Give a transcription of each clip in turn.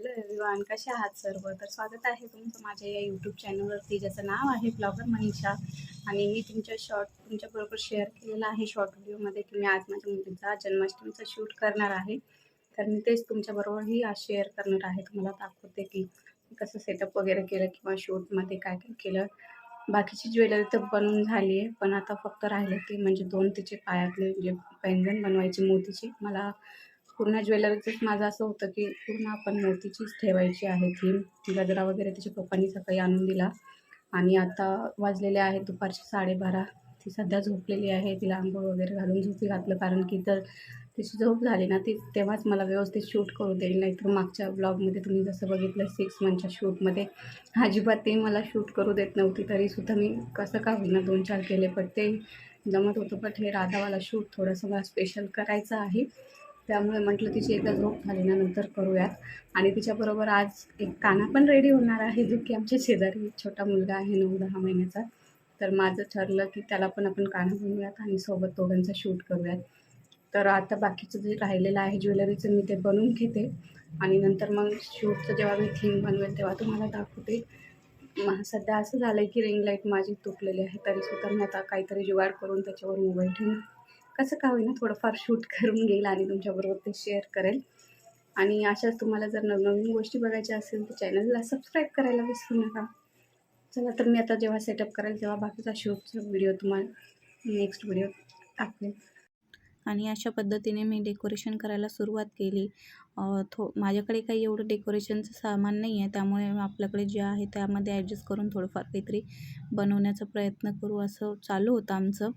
Hello everyone कसे आहात सर्व? तर स्वागत आहे तुमचं माझ्या या यूट्यूब चॅनलवरती ज्याचं नाव आहे ब्लॉगर मनीषा आणि मी तुमच्या शॉर्ट तुमच्याबरोबर शेअर केलेला आहे शॉर्ट व्हिडिओमध्ये की मी आज माझ्या मुलीचा जन्माष्टमीचा शूट करणार आहे. तर मी तेच तुमच्याबरोबरही आज शेअर करणार आहे. तुम्हाला दाखवते की कसं सेटअप वगैरे केलं किंवा शूटमध्ये काय काय केलं. बाकीची ज्वेलरी तर बनवून झाली आहे पण आता फक्त राहिले की म्हणजे दोन तिचे पायातले जे पैंजण बनवायचे मोतीचे. मला पूर्ण ज्वेलरीचंच माझं असं होतं की पूर्ण आपण मूर्तीचीच ठेवायची आहे थीम गजरा वगैरे तिच्या पप्पांनी सकाळी आणून दिला. आणि आता वाजलेले आहेत दुपारचे साडेबारा. ती सध्या झोपलेली आहे. तिला आंघोळ वगैरे घालून झोपी घातलं कारण की जर तिची झोप झाली ना ती तेव्हाच मला व्यवस्थित शूट करू देईल. नाहीतर मागच्या ब्लॉगमध्ये तुम्ही जसं बघितलं सिक्स मंथच्या शूटमध्ये अजिबात ते मला शूट करू देत नव्हती. तरीसुद्धा मी कसं का होईना दोन चार केले पण ते जमत होतं. पण हे राधावाला शूट थोडंसं मला स्पेशल करायचं आहे. त्यामुळे म्हटलं तिची एकदा झोप झाली ना नंतर करूयात. आणि तिच्याबरोबर आज एक काना पण रेडी होणार आहे जो की आमच्या शेजारी एक छोटा मुलगा आहे नऊ दहा महिन्याचा. तर माझं ठरलं की त्याला पण आपण काना बनवूयात आणि सोबत दोघांचा शूट करूयात. तर आता बाकीचं जे राहिलेलं आहे ज्वेलरीचं मी ते बनवून घेते. आणि नंतर मग शूटचं जेव्हा मी थीम बनवेल तेव्हा तुम्हाला दाखवते. सध्या असं झालं आहे की रिंग लाइट माझी तुटलेली आहे तरीसुद्धा मी आता काहीतरी जुगाड करून त्याच्यावर मोबाईल ठेवून कसं का होईना थोडंफार शूट करून घेईल आणि तुमच्याबरोबर ते शेअर करेल. आणि अशाच तुम्हाला जर नवनवीन गोष्टी बघायच्या असेल तर चॅनलला सबस्क्राईब करायला विसरू नका. चला तर मी आता जेव्हा सेटअप करेल तेव्हा बाकीचा शूटचा व्हिडिओ तुम्हाला नेक्स्ट व्हिडिओ टाकेल आणि अशा पद्धतीने मी डेकोरेशन करायला सुरुवात केली. थो माझ्याकडे काही एवढं डेकोरेशनचं सामान नाही आहे त्यामुळे आपल्याकडे जे आहे त्यामध्ये ॲडजस्ट करून थोडंफार काहीतरी बनवण्याचा प्रयत्न करू असं चालू होतं आमचं.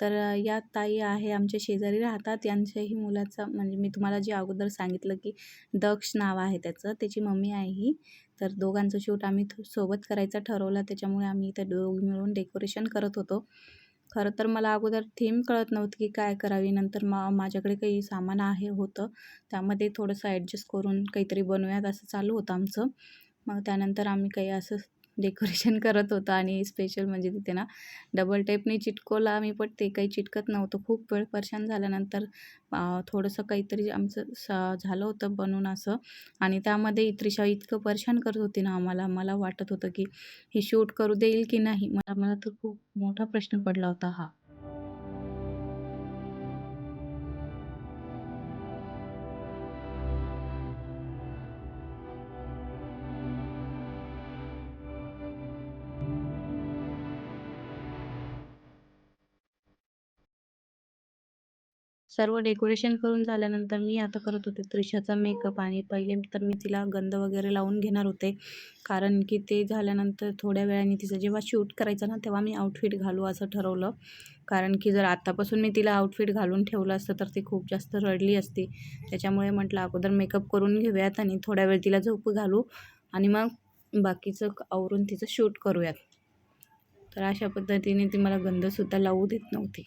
तर या ताई आहे आमच्या शेजारी राहतात. यांच्याही मुलाचा म्हणजे मी तुम्हाला जे अगोदर सांगितलं की दक्ष नाव आहे त्याचं त्याची मम्मी आहे ही. तर दोघांचं शूट आम्ही सोबत करायचं ठरवलं. त्याच्यामुळे आम्ही इथं दोघ मिळून डेकोरेशन करत होतो. खरं तर मला अगोदर थीम कळत नव्हती की काय करावी. नंतर मा माझ्याकडे काही सामान आहे होतं. त्यामध्ये थोडंसं ॲडजस्ट करून काहीतरी बनवूयात असं चालू होतं आमचं. मग त्यानंतर आम्ही काही असं डेकोरेशन करत होतो आणि स्पेशल म्हणजे तिथे ना डबल टेपने चिटकोला आम्ही पण ते काही चिटकत नव्हतं. खूप वेळ परेशान झाल्यानंतर थोडंसं काहीतरी आमचं स झालं होतं बनवून असं. आणि त्यामध्ये इत्रिशा इतकं परेशान करत होती ना आम्हाला. मला वाटत होतं की हे शूट करू देईल की नाही? मला मला तर खूप मोठा प्रश्न पडला होता हा. सर्व डेकोरेशन करून झाल्यानंतर मी आता करत होते त्रिशाचा मेकअप आणि पहिले तर मी तिला गंध वगैरे लावून घेणार होते. कारण की ते झाल्यानंतर थोड्या वेळाने तिचं जेव्हा शूट करायचं ना तेव्हा मी आउटफिट घालू असं ठरवलं. कारण की जर आत्तापासून मी तिला आउटफिट घालून ठेवलं असतं तर ती खूप जास्त रडली असती. त्याच्यामुळे म्हटलं अगोदर मेकअप करून घेऊयात आणि थोड्या वेळ तिला झोप घालू आणि मग बाकीचं आवरून तिचं शूट करूयात. तर अशा पद्धतीने ती मला गंधसुद्धा लावू देत नव्हती.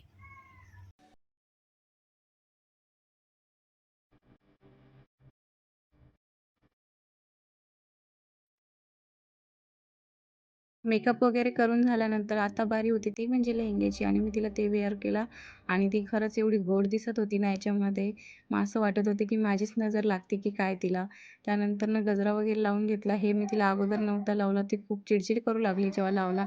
मेकअप वगैरे करून झाल्यानंतर आता बारी होती ती म्हणजे लेहंग्याची आणि मी तिला ते वेअर केला आणि ती खरंच एवढी गोड दिसत होती ना याच्यामध्ये. मग असं वाटत होते की माझीच नजर लागते की काय तिला. त्यानंतर ना गजरा वगैरे लावून घेतला. हे मी तिला अगोदर नव्हता लावला. ती खूप चिडचिड करू लागली जेव्हा लावला.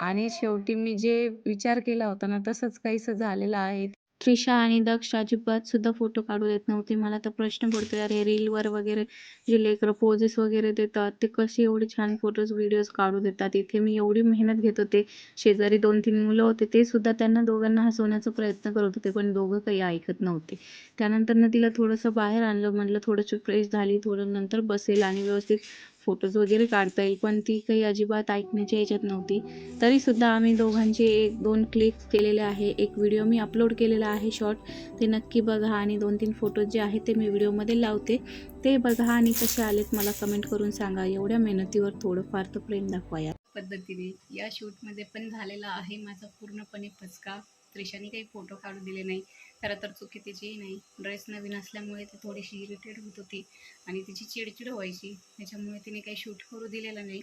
आणि शेवटी मी जे विचार केला होता ना तसंच काहीसं झालेलं आहे. त्रिशा आणि दक्ष अजिबात सुद्धा फोटो काढू देत नव्हते. मला तर प्रश्न पडतो यार अरे रीलवर वगैरे जे लेकरं पोजेस वगैरे देतात ते कसे एवढे छान फोटोज व्हिडिओज काढू देतात? इथे मी एवढी मेहनत घेत होते. शेजारी दोन तीन मुलं होते ते सुद्धा त्यांना दोघांना हसवण्याचा प्रयत्न करत होते पण दोघं काही ऐकत नव्हते. त्यानंतरनं तिला थोडंसं बाहेर आणलं म्हटलं थोडंसं फ्रेश झाली थोडं नंतर बसेल आणि व्यवस्थित फोटोज वगैरे काढता येईल पण ती काही अजिबात ऐकण्याच्या याच्यात नव्हती. तरीसुद्धा आम्ही दोघांचे एक दोन क्लिक केलेले आहे. एक व्हिडिओ मी अपलोड केलेला आहे शॉर्ट ते नक्की बघा आणि दोन तीन फोटोज जे आहेत ते मी व्हिडिओमध्ये लावते. ते बघा आणि कसे आलेत मला कमेंट करून सांगा. एवढ्या मेहनतीवर थोडंफार तर प्रेम दाखवा या. पद्धतीने या शूटमध्ये पण झालेला आहे माझा पूर्णपणे पचका त्रिशाने काही फोटो काढू दिले नाही. खरं तर चुकी तिचीही नाही. ड्रेस नवीन असल्यामुळे ती थोडीशी इरिटेड होत होती आणि तिची चिडचिड व्हायची. त्याच्यामुळे तिने काही शूट करू दिलेलं नाही.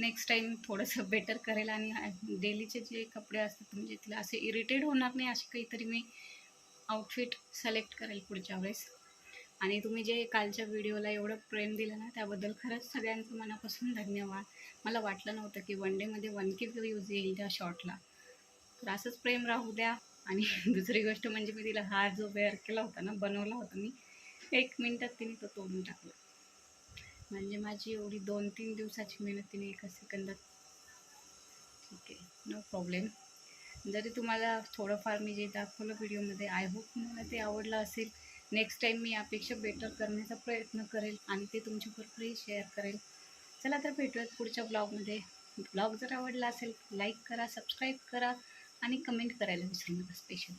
नेक्स्ट टाईम थोडंसं बेटर करेल आणि डेलीचे जे कपडे असतात म्हणजे तिला असे इरिटेड होणार नाही असे काहीतरी मी आउटफिट सिलेक्ट करेल पुढच्या वेळेस. आणि तुम्ही जे कालच्या व्हिडिओला एवढं प्रेम दिलं ना त्याबद्दल खरंच सगळ्यांचं मनापासून धन्यवाद. मला वाटलं नव्हतं की वन डेमध्ये वन के व्ह्यूज येईल त्या शॉर्टला तर असंच प्रेम राहू द्या. आणि दुसरी गोष्ट म्हणजे मी तिला हार जो वेअर केला होता ना बनवला होता मी एक मिनटात तिने तो तोडून टाकला. म्हणजे माझी एवढी दोन तीन दिवसाची मेहनत तिने एका सेकंदात ठीक आहे नो प्रॉब्लेम जरी तुम्हाला थोडंफार मी जे दाखवलं व्हिडिओमध्ये आय होप तुम्हाला ते आवडलं असेल. नेक्स्ट टाईम मी यापेक्षा बेटर करण्याचा प्रयत्न करेल आणि ते तुमच्याबरोबरही शेअर करेल. चला तर भेटूयात पुढच्या ब्लॉगमध्ये ब्लॉग जर आवडला असेल लाईक करा सबस्क्राईब करा. आणि कमेंट करायला विसरू नका स्पेशल